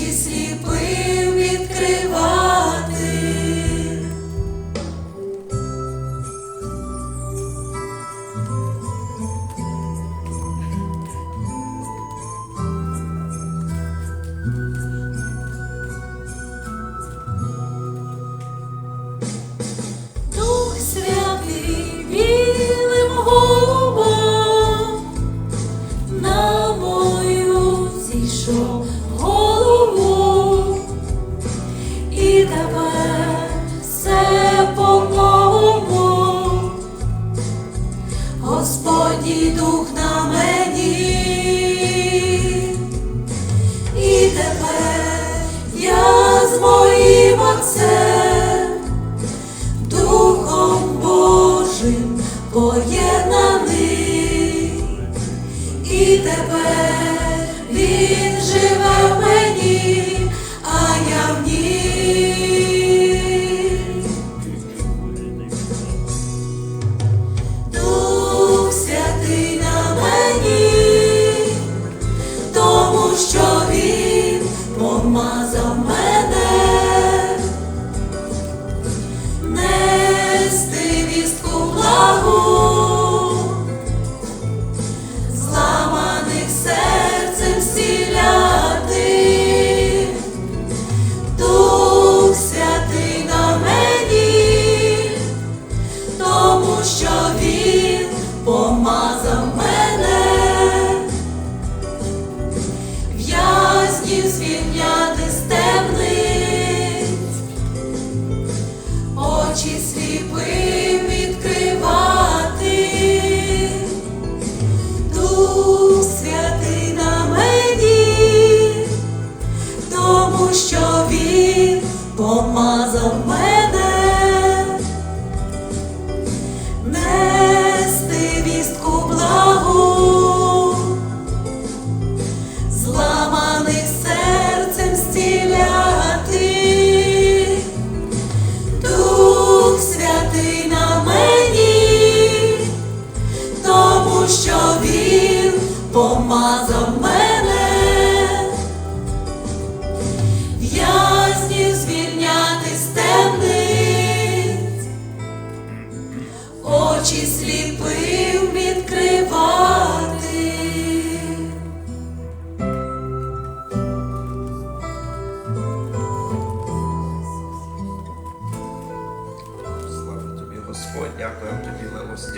очі сліпим відкривати. Дух святий білим голубом на мою зійшов. поєднаний і тепер. звільняти з темниць, очі сліпим відкривати, дух святий на мені, тому що він помазав мене. помазав мене, ясні звільняти з темниць, очі сліпив відкривати. Слава тобі, Господь, дякуємо тобі милості.